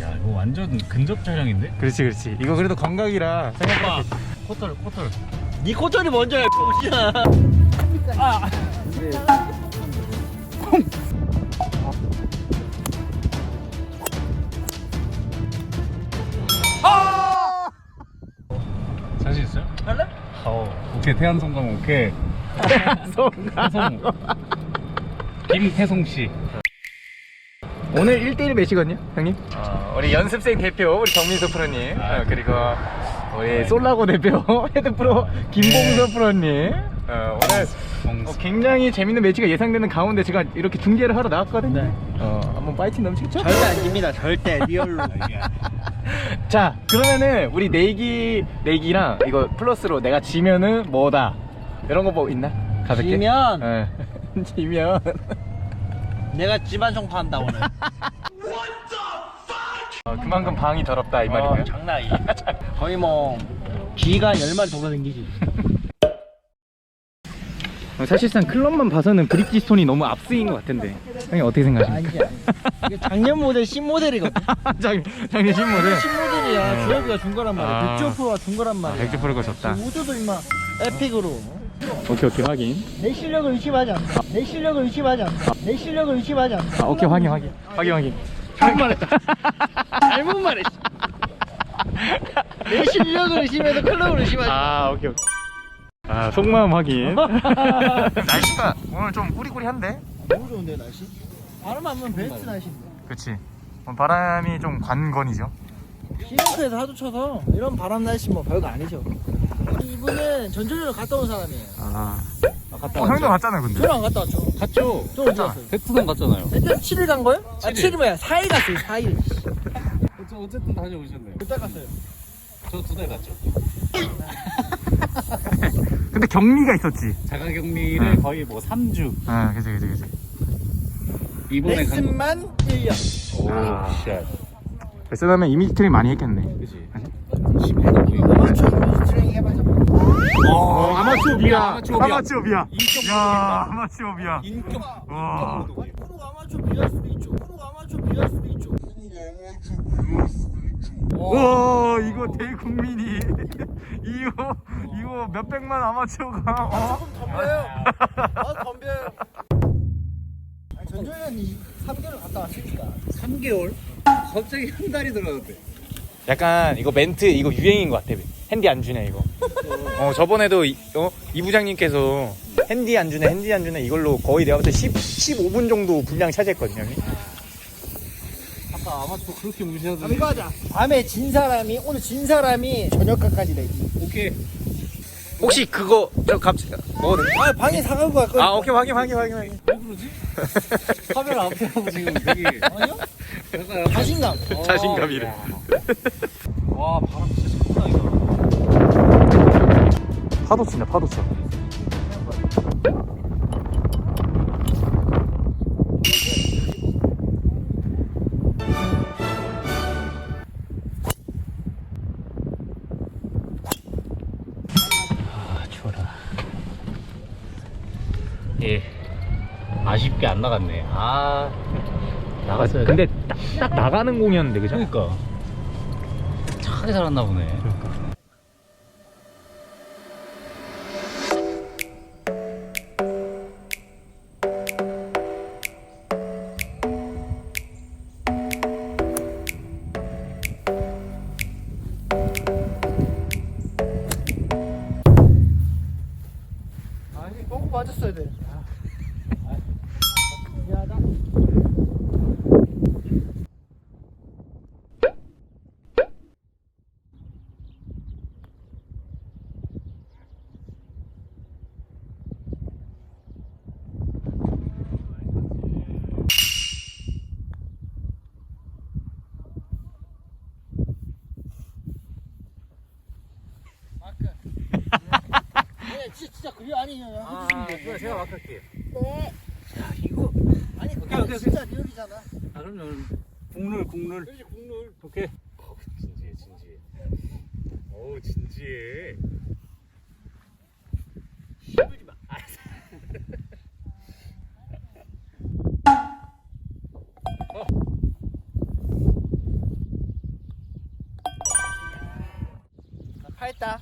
야 이거 완전 근접 촬영인데? 그렇지 그렇지. 이거 그래도 생각. 오빠 코털 코털 니 코털이 먼저야 병신아 자신 있어요? 할래? 어 오케이 태안 성감 오케이 태송 김태송 씨 오늘 1대1 매치거든요, 형님. 아, 우리 연습생 대표 우리 정민수 프로님 아, 어, 그리고 우리 솔라고 대표 헤드 프로 김봉서 프로님 어, 오늘 어, 굉장히 재밌는 매치가 예상되는 가운데 제가 이렇게 중계를 하러 나왔거든요. 네. 어, 한번 파이팅 넘치겠죠? 절대 안 집니다 절대 리얼로 자, 그러면은 우리 내기 내기랑 이거 플러스로 내가 지면은 뭐다 이런 거 뭐 있나? 가볍게. 지면? 예. 지면. 내가 집안 청소한다 오늘 어, 그만큼 방이 더럽다 이 말이에요. 어, 장난 아니야 거의 뭐 쥐가 열 마리 돌아다니지 어, 사실상 클럽만 봐서는 브릿지 스톤이 너무 앞서인 것 같은데 형님 어떻게 생각하십니까? 아니지 이게 작년 모델 신모델이거든 장, 장님 신모를 신모델이야 어. 주혁이가 준 거란 말이야 아. 백조 프로가 준 거란 아, 말이야 백조 프로가 졌다. 우주도 임마 에픽으로 오케이 오케이 확인. 내 실력을 의심하지 않는다 내 실력을 의심하지 않는다 내 실력을 의심하지 않는다 아 오케이 확인 확인 확인 확인. 잘못 말했다 잘못 말했어 내 실력을 의심해도 클럽을 의심하지 아 오케이 오케이. 아 속마음 확인. 날씨가 오늘 좀 꾸리꾸리한데? 너무 좋은데 날씨? 바람 안 불면 베스트 날씨인데 그치. 바람이 좀 관건이죠. 시내에서 하도 쳐서 이런 바람 날씨 뭐 별거 아니죠 이분은 전철로 갔다 온 사람이에요 아. 갔다 어, 형도 갔잖아요 근데. 저랑 안 갔다 왔죠 갔죠 저 어디 갔어요? 베트남 갔잖아요 일단 7일 간 거예요? 아 7일. 7일 뭐야 4일 갔어요 4일 어째- 어쨌든 다녀오셨네요 몇달 갔어요? 저 두 달 갔죠 근데 격리가 있었지. 자가격리를 응. 거의 뭐 3주 아 그치 그치 그치. 이번에 간 레슨만 1년 오, 아. 샷. 베트남에 이미지 트레이닝 많이 했겠네. 보이고. 아마추어 뮤직 트레이닝 해봐서 어, 아마추어 비야. 아마추어 비야. 야, 아마추어 비야. 인격. 와. 프로가 아마추어 비할 수도 있죠 프로가 아마추어 비할 수도 있죠 와, 이거 대국민이 이거 이거 몇 백만 아마추어가 어? 덤벼요 아 덤벼요 전조현이 3개월 갔다 왔으니까 3개월? 갑자기 한 달이 들어갔대. 약간 이거 멘트 이거 유행인 것 같아. 핸디 안 주네 이거. 어 저번에도 이, 어, 이 부장님께서 핸디 안 주네 핸디 안 주네 이걸로 거의 내가 볼때 10, 15분 정도 분량 차지했거든요. 형님. 아까 아마추어 그렇게 무시하더니. 이거 하자 밤에 진 사람이 오늘 진 사람이 저녁까지 내기 오케이. 혹시 그거 저 갑자기 돼? 아 방에 사가고 갈 거야 아 오케이 확인 확인 확인 확인. 왜 그러지? 카메라 앞에 하고 지금 되게. 아니요? 약간 약간- 자신감 어, 자신감이래. 야. 와, 바람 진짜 장난이다. 파도 친다 파도 쳐. 아. 예. 아쉽게 안 나갔네. 아. 나갔어야 돼. 근데 딱, 딱 나가는 공이었는데 그죠? 그러니까. 차게 살았나 보네. 진짜 진짜 그리 아니 아, 해주시면 돼. 제가 맡을게요. 네. 야, 이거. 아니 그게 오케이, 오케이, 오케이. 진짜 리얼이잖아. 아, 그럼 저는 국룰, 국룰. 그렇지 국룰. 오케이. 어우, 진지해, 진지해. 어우, 진지해. 힘들지 마. 아, 어. 팔다.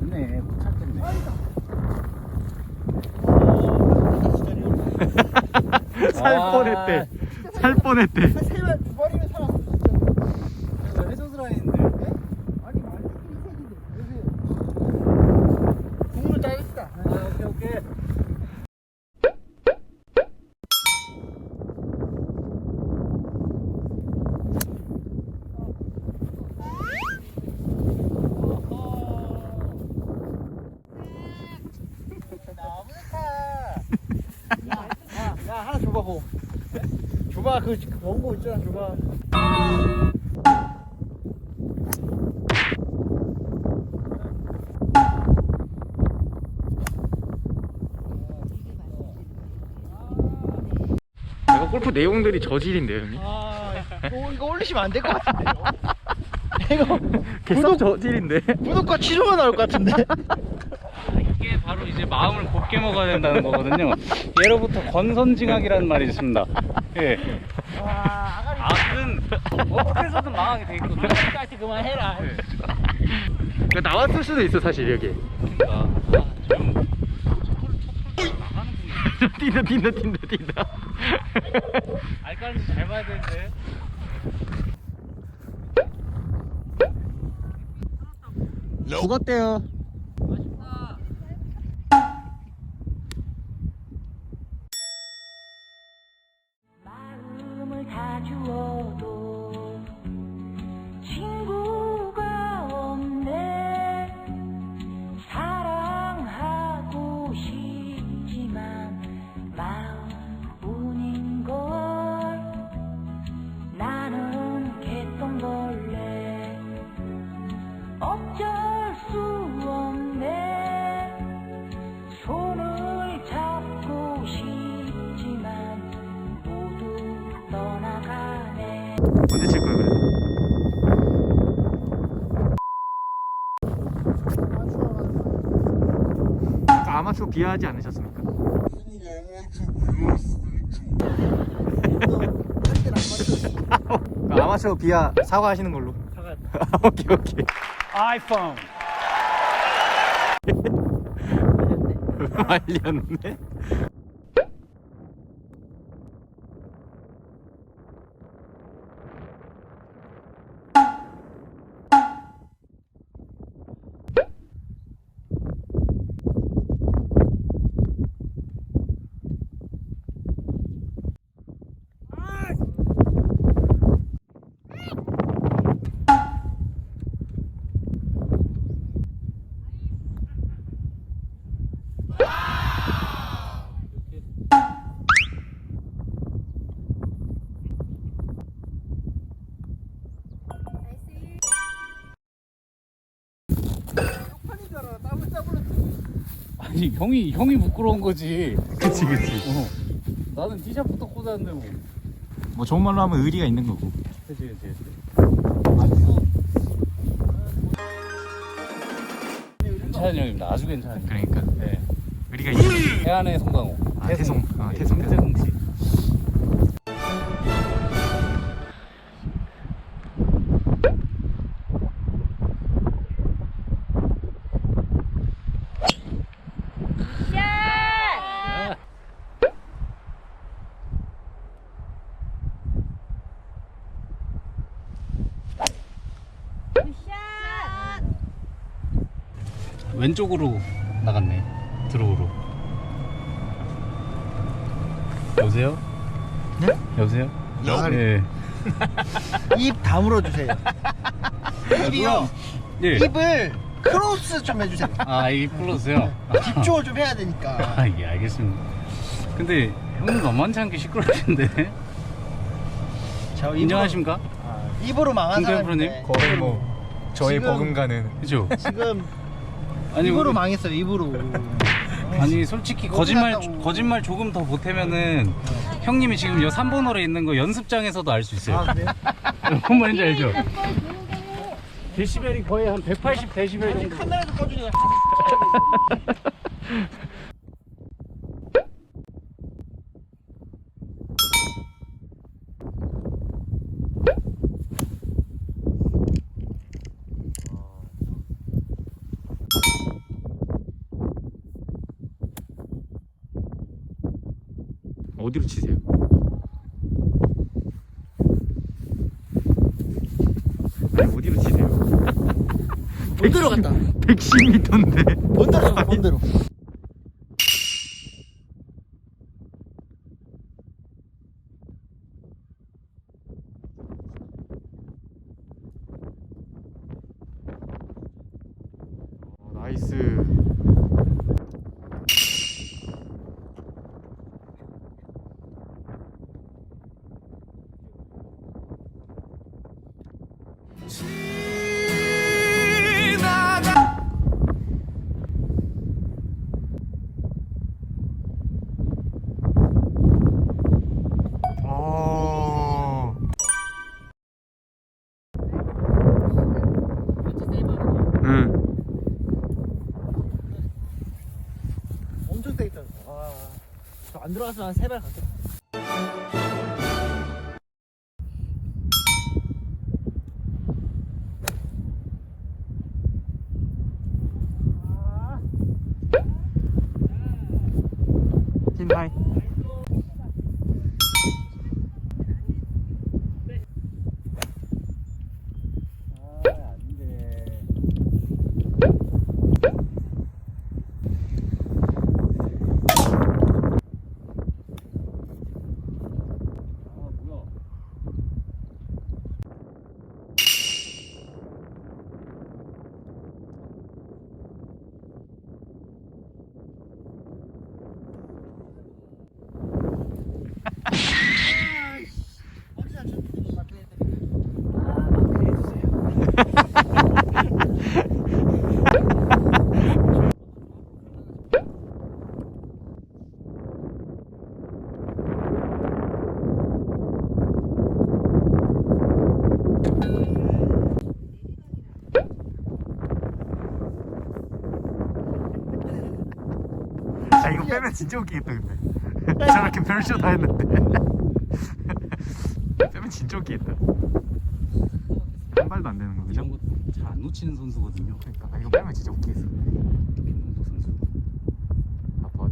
네, 못 찾겠네. 살 아. 뻔했대. 살 뻔했대. 세발 두 마리면 살았어. 저 해저드 라인인데. 아니 말도 이색인데 왜세요? 국물 따겠다. 아, 오케이, 오케이. 야, 야 하나 줘봐 고. 줘봐 그 원고 있잖아 줘봐. 이거 골프 내용들이 저질인데요, 형님? 아, 이거, 이거 올리시면 안 될 것 같은데. 이거 개썩 저질인데. 구독과 취소가 나올 것 같은데. 바로 이제 마음을 곱게 먹어야 된다는 거거든요. 예로부터 건선징악이라는 말이 있습니다. 예. 와, 아가리 악은 어떻게 해서든 망하게 돼 있거든요. 까지 그만해라. 네. 그러니까 나왔을 수도 있어, 사실 여기. 그러니까 아, 좀 뛴다, 뛴다, 뛴다, 뛴다. 알까는지 잘 봐야 되는데. 죽었대요. 거야, 그래서? 아마추어 비하하지 않으셨습니까? 그 아마추어 비하 사과하시는 걸로. 사과. 오케이 오케이. 아이폰. 말렸네. 아니 형이 형이 부끄러운 거지. 그치 그치. 어. 나는 티샷부터 꽂았는데 뭐. 뭐 좋은 말로 하면 의리가 있는 거고. 그치 그치. 그치. 괜찮은 형입니다. 아주 괜찮은 형. 그러니까 네. 의리가 있는. 해안의 송강호. 아, 태송. 아, 네, 태송, 태송. 왼쪽으로 나갔네. 드로우로. 여보세요? 네? 여보세요? 아, 네. 입 다물어 주세요. 입이요. 예. 입을 크로스 좀 해주세요. 아, 이 플러스요? 집중을 좀 해야 되니까. 아, 예, 알겠습니다. 근데 형님 만만치 않게 시끄러우신데? 저 입으로- 인정하십니까? 아, 입으로 망한 김태현 사람인데 거의 뭐 저의 지금- 버금가는. 그죠? 지금 아니, 입으로 우리- 망했어요. 입으로. 아니 솔직히 거짓말 거짓말 조금 더 보태면은 형님이 지금 여 3번호로 있는 거 연습장에서도 알 수 있어요. 아 그래? 뭔 말인지 알죠? 데시벨이 거의 한 180 데시벨 정도. 카메라도 꺼주냐 어디로 치세요? 아니 어디로 치세요? 본대로 갔다 110m인데 본대로 가 본대로 안 들어갔으면 한 세 발 갔겠다 흰하이 어디 잘 쳤는데 마크 해드릴게요 아 마크 해주세요 자 이거 빼면 진짜 웃기겠다 근데. 저렇게 별쇼 다 했는데. 빼면 진짜 웃기겠다. 한 발도 안 되는 거 그죠? 이런 거 잘 안 놓치는 선수거든요. 그러니까. 아, 이거 빼면 진짜 웃기겠어 김문도 선수. 아빠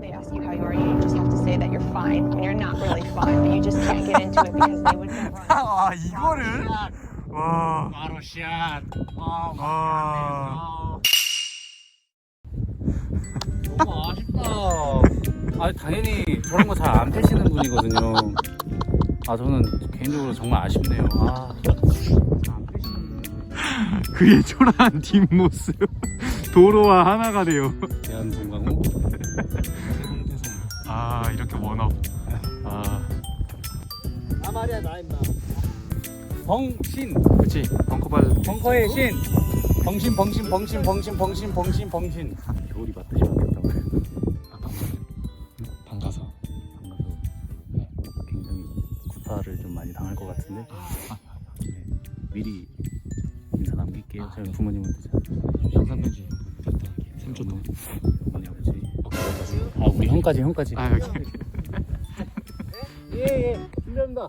They ask you how you are, you just have to say that you're fine when you're not really fine, but you just can't get into it because they would never. 아 이거를 와 바로 샷. 아, 아. 너무 아쉽다. 아 당연히 저런 거 잘 안 패시는 분이거든요. 아 저는 개인적으로 정말 아쉽네요. 아. 그의 초라한 뒷모습 도로와 하나가 돼요 대한 송강호. 아 이렇게 원업 아. 나 말이야 나 임마. 벙신. 그치 벙커 받을 벙커의 신. 벙신 벙신 벙신 벙신 벙신 벙신 벙신. 겨울이 맞듯이 바뀌었다고. 해요. 반가서. 반가서. 네, 굉장히 구타를 좀 많이 당할 것 같은데. 네, 미리 인사 남길게요. 저희 부모님한테 잘 영상 편지 부탁드릴게요. 삼촌 동 어머니 아버지 아 우리 형까지 형까지. 아 여기 예예. 실례합니다